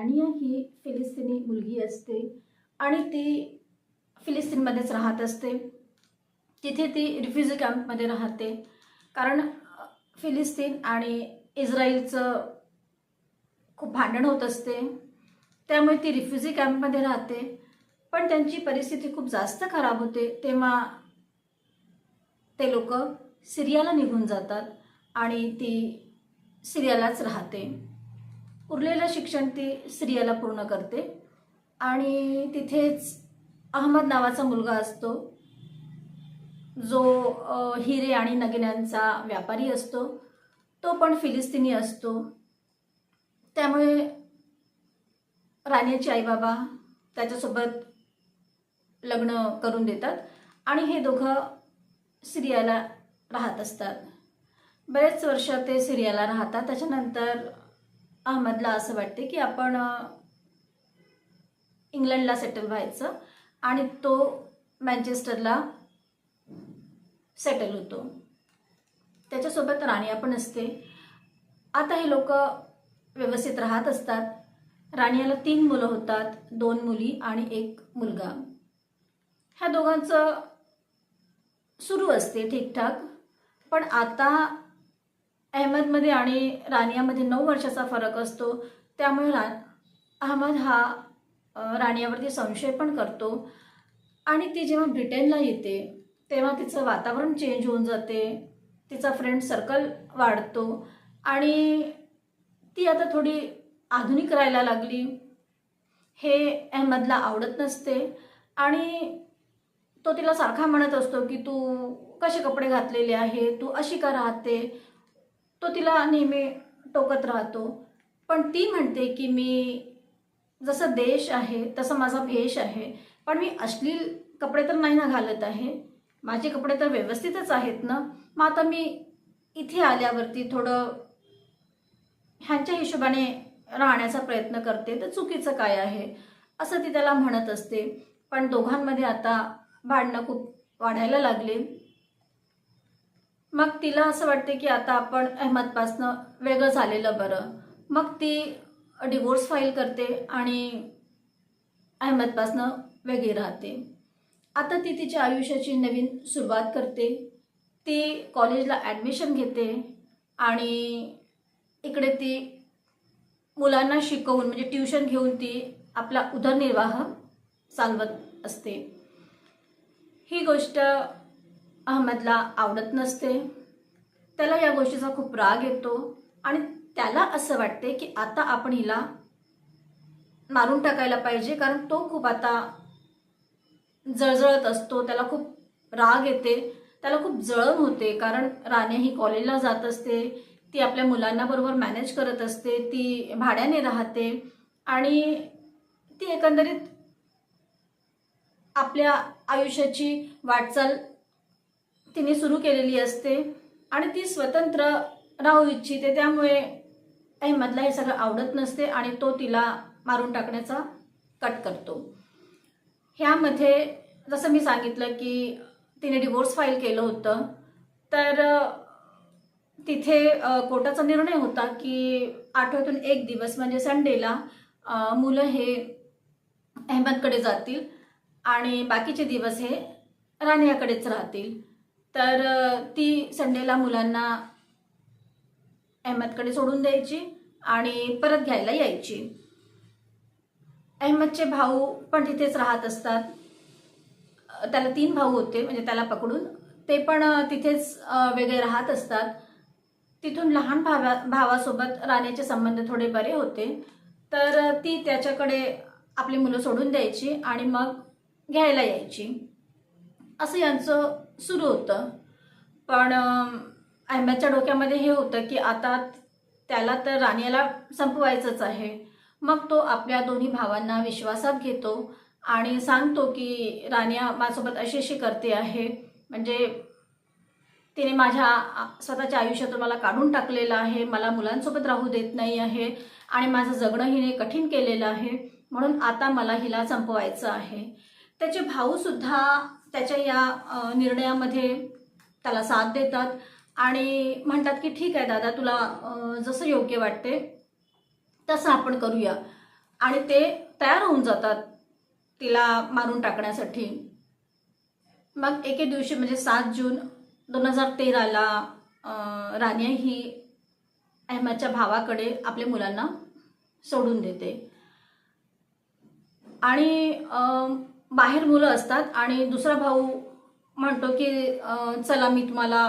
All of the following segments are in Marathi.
रानिया ही फिलिस्तिनी मुलगी असते आणि ती फिलिस्तीनमध्येच राहत असते. तिथे ती रिफ्युजी कॅम्पमध्ये राहते. कारण फिलिस्तीन आणि इस्रायलचं खूप भांडण होत असते. त्यामुळे ती रिफ्युजी कॅम्पमध्ये राहते. पण त्यांची परिस्थिती खूप जास्त खराब होते. तेव्हा ते लोक सिरियाला निघून जातात आणि ती सिरियालाच राहते. उरलेलं शिक्षण ती सिरियाला पूर्ण करते. आणि तिथेच अहमद नावाचा मुलगा असतो. जो हिरे आणि नगिन्यांचा व्यापारी असतो. तो पण फिलिस्तिनी असतो. त्यामुळे राणीचे आईबाबा त्याच्यासोबत लग्न करून देतात. आणि हे दोघं सिरियाला राहत असतात. बरेच वर्ष ते सिरियाला राहतात. त्याच्यानंतर अहमदला असं वाटते की आपण इंग्लंडला सेटल व्हायचं आणि तो मॅन्चेस्टरला सेटल होतो. त्याच्यासोबत राणी पण असते. आता हे लोक व्यवस्थित राहत असतात. राणियाला तीन मुलं होतात दोन मुली आणि एक मुलगा. ह्या दोघांचं सुरू असते ठीकठाक. पण आता अहमदमध्ये आणि रानियामध्ये नऊ वर्षाचा फरक असतो. त्यामुळे रा अहमद हा रानियावरती राणियावरती संशय पण करतो. आणि ती जेव्हा ब्रिटनला येते तेव्हा तिचं वातावरण चेंज होऊन जाते. तिचा फ्रेंड सर्कल वाढतो. आणि ती आता थोडी आधुनिक राहायला लागली. हे अहमदला आवडत नसते. आणि तो तिला सारखा म्हणत असतो की तू कसे कपडे घातलेले आहे तू अशी का राहते? तो तिला नेहमी टोकत राहतो. पण ती म्हणते की मी जसं देश आहे तसं माझा भेष आहे. पण मी अश्लील कपडे तर नाही ना घालत आहे. माझे कपडे तर व्यवस्थितच आहेत ना. मग आता मी इथे आल्यावरती थोडं ह्यांच्या हिशोबाने राहण्याचा प्रयत्न करते तर चुकीचं काय आहे? असं ती त्याला म्हणत असते. पण दोघांमध्ये आता भांडणं खूप वाढायला लागले. मग तिला असं वाटते की आता आपण अहमदपासनं वेगळं झालेलं बरं. मग ती डिवोर्स फाईल करते आणि अहमदपासनं वेगळी राहते. आता ती तिच्या आयुष्याची नवीन सुरुवात करते. ती कॉलेजला ॲडमिशन घेते आणि इकडे ती मुलांना शिकवून म्हणजे ट्युशन घेऊन ती आपला उदरनिर्वाह चालवत असते. ही गोष्ट अहमदला आवडत नसते. त्याला या गोष्टीचा खूप राग येतो आणि त्याला असं वाटते की आता आपण हिला मारून टाकायला पाहिजे कारण तो खूप आता जळजळत असतो त्याला खूप राग येते त्याला खूप जळण होते कारण राणे ही कॉलेजला जात असते ती आपल्या मुलांना बरोबर मॅनेज करत असते ती भाड्याने राहते आणि ती एकंदरीत आपल्या आयुष्याची वाटचाल तिने सुरू केलेली असते आणि ती स्वतंत्र राहू इच्छिते. त्यामुळे अहमदला हे सगळं आवडत नसते आणि तो तिला मारून टाकण्याचा कट करतो. ह्यामध्ये जसं मी सांगितलं की तिने डिवोर्स फाईल केलं होतं तर तिथे कोर्टाचा निर्णय होता की आठवड्यातून एक दिवस म्हणजे संडेला मुलं हे अहमदकडे जातील आणि बाकीचे दिवस हे रानियाकडेच राहतील. तर ती संडेला मुलांना अहमदकडे सोडून द्यायची आणि परत घ्यायला यायची. अहमदचे भाऊ पण तिथेच राहत असतात. त्याला तीन भाऊ होते म्हणजे त्याला पकडून. ते पण तिथेच वेगळे राहत असतात. तिथून लहान भावा भावासोबत राहण्याचे संबंध थोडे बरे होते. तर ती त्याच्याकडे आपली मुलं सोडून द्यायची आणि मग घ्यायला यायची. असं यांचं सुरू होतं. पण अहमदच्या डोक्यामध्ये हे होतं की आता त्याला तर राणीला संपवायचंच आहे. मग तो आपल्या दोन्ही भावांना विश्वासात घेतो आणि सांगतो की रानिया माझ्यासोबत अशी अशी करते आहे. म्हणजे तिने माझ्या स्वतःच्या आयुष्यातून मला काढून टाकलेलं आहे. मला मुलांसोबत राहू देत नाही आहे. आणि माझं जगणं हिने कठीण केलेलं आहे. म्हणून आता मला हिला संपवायचं आहे. त्याचे भाऊसुद्धा त्याच्या या निर्णयामध्ये त्याला साथ देतात आणि म्हणतात की ठीक आहे दादा तुला जसं योग्य वाटते तसं आपण करूया. आणि ते तयार होऊन जातात तिला मारून टाकण्यासाठी. मग एके दिवशी म्हणजे सात जून दोन हजार तेराला राण्या ही अहमदच्या भावाकडे आपल्या मुलांना सोडून देते. आणि बाहेर मुलं असतात आणि दुसरा भाऊ म्हणतो की चला मी तुम्हाला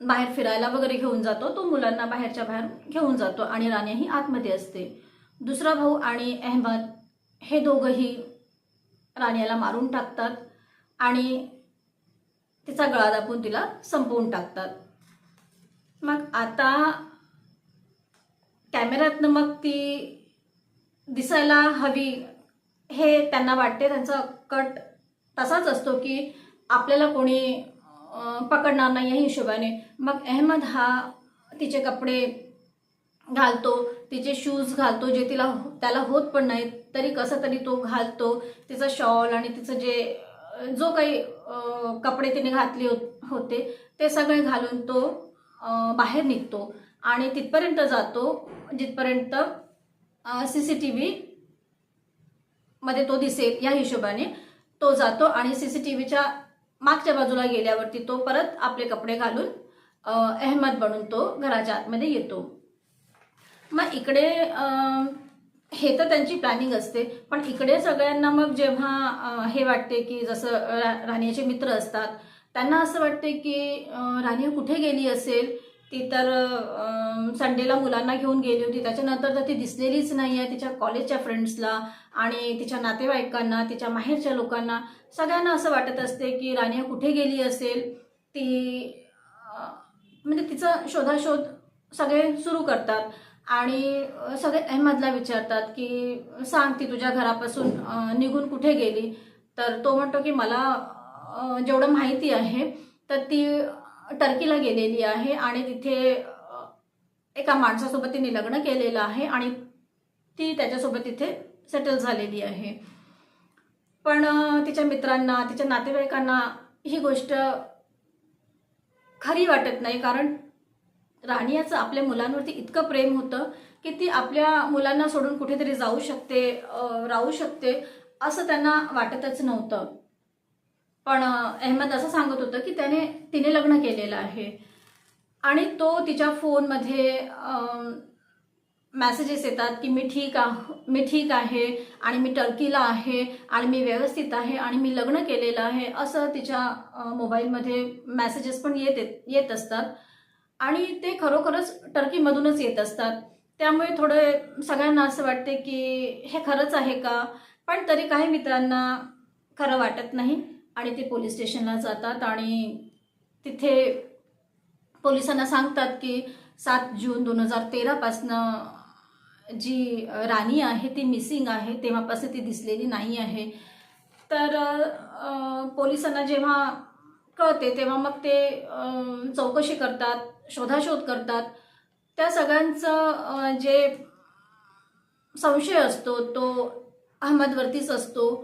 बाहेर फिरायला वगैरे घेऊन जातो. तो मुलांना बाहेरच्या बाहेर घेऊन जातो आणि राण्या ही आतमध्ये असते. दुसरा भाऊ आणि अहमद हे दोघंही राण्याला मारून टाकतात आणि तिचा गळा दाबून तिला संपवून टाकतात. मग आता कॅमेऱ्यातनं मग ती दिसायला हवी हे त्यांना वाटते त्यांचा कट तसाच असतो की आपल्याला कोणी पकडणार नाही या हिशोबाने. मग अहमद हा तिचे कपडे घालतो तिचे शूज घालतो जे तिला त्याला होत पण नाही तरी कसं तरी तो घालतो. तिचा शॉल आणि तिचं जे जो काही कपडे तिने घातले होते ते सगळे घालून तो बाहेर निघतो. आणि तिथपर्यंत जातो जिथपर्यंत सी सी टी व्ही मध्ये तो दिसेल या हिशोबाने तो जातो आणि सी सी टी व्हीच्या मागच्या बाजूला गेल्यावरती तो परत आपले कपडे घालून अहमद बनून तो घराच्या आतमध्ये येतो. मग इकडे हे तर त्यांची प्लॅनिंग असते पण इकडे सगळ्यांना मग जेव्हा हे वाटते की जसं रा- राणीचे मित्र असतात त्यांना असं वाटते की राणी कुठे गेली असेल? ती तर संडेला मुलांना घेऊन गेली होती. त्याच्यानंतर तर ती दिसलेलीच नाही आहे तिच्या कॉलेजच्या फ्रेंड्सला आणि तिच्या नातेवाईकांना तिच्या माहेरच्या लोकांना. सगळ्यांना असं वाटत असते की राणी कुठे गेली असेल? ती म्हणजे तिचा शोधाशोध सगळे सुरू करतात. आणि सगळे अहमदला विचारतात की सांग ती तुझ्या घरापासून निघून कुठे गेली? तर तो म्हणतो की मला जेवढं माहिती आहे तर ती टर्कीला गेलेली आहे आणि तिथे एका माणसासोबत तिने लग्न केलेलं आहे आणि ती त्याच्यासोबत तिथे सेटल झालेली आहे. पण तिच्या मित्रांना तिच्या नातेवाईकांना ही गोष्ट खरी वाटत नाही कारण राणियाचं आपल्या मुलांवरती इतकं प्रेम होतं की ती आपल्या मुलांना सोडून कुठेतरी जाऊ शकते राहू शकते असं त्यांना वाटतच नव्हतं. पण अहमद असं सांगत होतं की त्याने तिने लग्न केलेलं आहे. आणि तो तिच्या फोनमध्ये मेसेजेस येतात की मी ठीक आह मी ठीक आहे आणि मी टर्कीला आहे आणि मी व्यवस्थित आहे आणि मी लग्न केलेलं आहे असं तिच्या मोबाईलमध्ये मेसेजेस पण येत येत असतात. आणि ते खरोखरच टर्कीमधूनच येत असतात. त्यामुळे थोडं सगळ्यांना असं वाटते की हे खरंच आहे का? पण तरी काही मित्रांना खरं वाटत नाही. आणि ते पोलीस स्टेशनला जातात आणि तिथे पोलिसांना सांगतात की सात जून दोन हजार तेरापासनं जी राणी आहे ती मिसिंग आहे तेव्हापासून ती दिसलेली नाही आहे. तर पोलिसांना जेव्हा कळते तेव्हा मग ते चौकशी करतात शोधाशोध करतात. त्या सगळ्यांचं जे संशय असतो तो अहमदवरतीच असतो.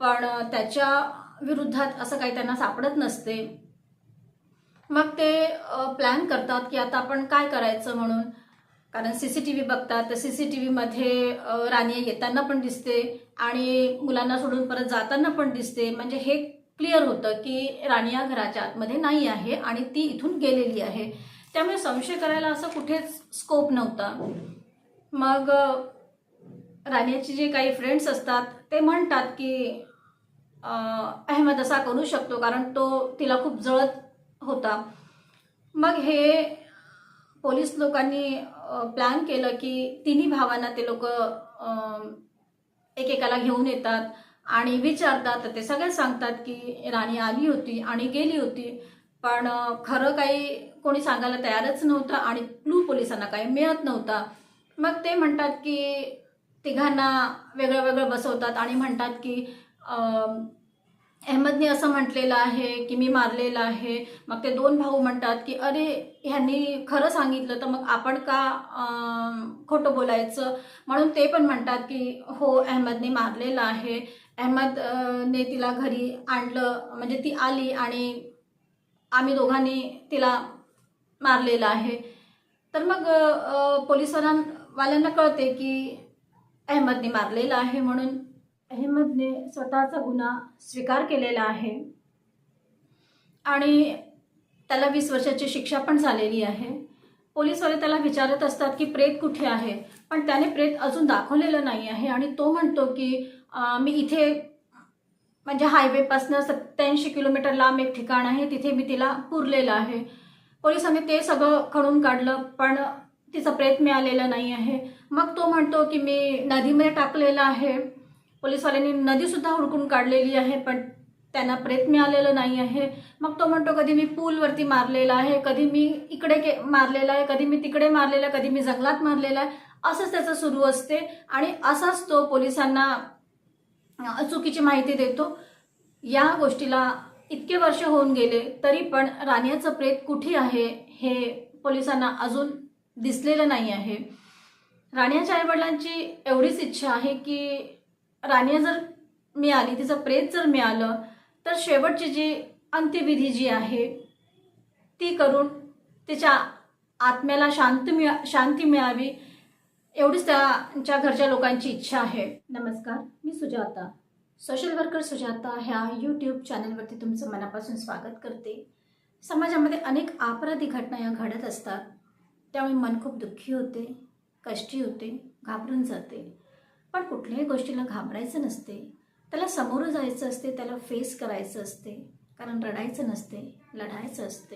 पण त्याच्या विरुद्धात असं काही त्यांना सापडत नसते. मग ते प्लॅन करतात की आता आपण काय करायचं म्हणून? कारण सी सी टी व्ही बघतात तर सी सी टी व्हीमध्ये राणी येताना पण दिसते आणि मुलांना सोडून परत जाताना पण दिसते. म्हणजे हे क्लिअर होतं की राणिया घराच्या आतमध्ये नाही आहे आणि ती इथून गेलेली आहे. त्यामुळे संशय करायला असं कुठेच स्कोप नव्हता. मग अ, राणीचे जे काही फ्रेंड्स असतात ते म्हणतात की अहमद असा करू शकतो कारण तो तिला खूप जळत होता. मग हे पोलीस लोकांनी प्लॅन केलं की तिन्ही भावांना ते लोक एकेकाला घेऊन येतात आणि विचारतात. ते सगळे सांगतात की राणी आली होती आणि गेली होती पण खरं काही कोणी सांगायला तयारच नव्हतं आणि क्लू पोलिसांना काही मिळत नव्हता. मग ते म्हणतात की तिघांना वेगळं वेगळं बसवतात आणि म्हणतात की अहमदने असं म्हटलेलं आहे की मी मारलेलं आहे. मग ते दोन भाऊ म्हणतात की अरे ह्यांनी खरं सांगितलं तर मग आपण का खोटं बोलायचं? म्हणून ते पण म्हणतात की हो अहमदने मारलेलं आहे. अहमद ने तिला घरी आणलं म्हणजे ती आली आणि आम्ही दोघांनी तिला मारलेलं आहे. तर मग पोलिसांवाल्यांना कळते की अहमदने मारलेलं आहे म्हणून अहमदने स्वतःचा गुन्हा स्वीकार केलेला आहे. आणि त्याला वीस वर्षाची शिक्षा पण झालेली आहे. पोलीसवाले त्याला विचारत असतात की प्रेत कुठे आहे? पण त्याने प्रेत अजून दाखवलेलं नाही आहे आणि तो म्हणतो की मी इथे म्हणजे हायवेपासनं सत्याऐंशी किलोमीटर लांब एक ठिकाण आहे तिथे मी तिला पुरलेलं आहे. पोलिसांनी ते सगळं खणून काढलं पण तिचा प्रेत मिळालेला नाही आहे. मग तो म्हणतो की मी नदीमध्ये टाकलेलं आहे. पोलिसवाल्यांनी नदीसुद्धा हुडकून काढलेली आहे पण त्यांना प्रेत मिळालेलं नाही आहे. मग तो म्हणतो कधी मी पूलवरती मारलेला आहे कधी मी इकडे के मारलेला आहे कधी मी तिकडे मारलेला आहे कधी मी जंगलात मारलेला आहे. असंच त्याचं सुरू असते आणि असाच तो पोलिसांना चुकीची माहिती देतो. या गोष्टीला इतके वर्ष होऊन गेले तरी पण राणियाचं प्रेत कुठे आहे हे पोलिसांना अजून दिसलेलं नाही आहे. राण्याच्या आईवडिलांची एवढीच इच्छा आहे की राणी जर मिळाली तिचं प्रेत जर मिळालं तर शेवटची जी अंत्यविधी जी आहे ती करून तिच्या आत्म्याला शांत मिळा शांती मिळावी एवढीच त्यांच्या घरच्या लोकांची इच्छा आहे. नमस्कार मी सुजाता. सोशल वर्कर सुजाता ह्या यूट्यूब चॅनलवरती तुमचं मनापासून स्वागत करते. समाजामध्ये अनेक अपराधी घटना या घडत असतात. त्यामुळे मन खूप दुःखी होते कष्टी होते घाबरून जाते. पण कुठल्याही गोष्टीला घाबरायचं नसते. त्याला समोरं जायचं असते त्याला फेस करायचं असते कारण रडायचं नसते लढायचं असते.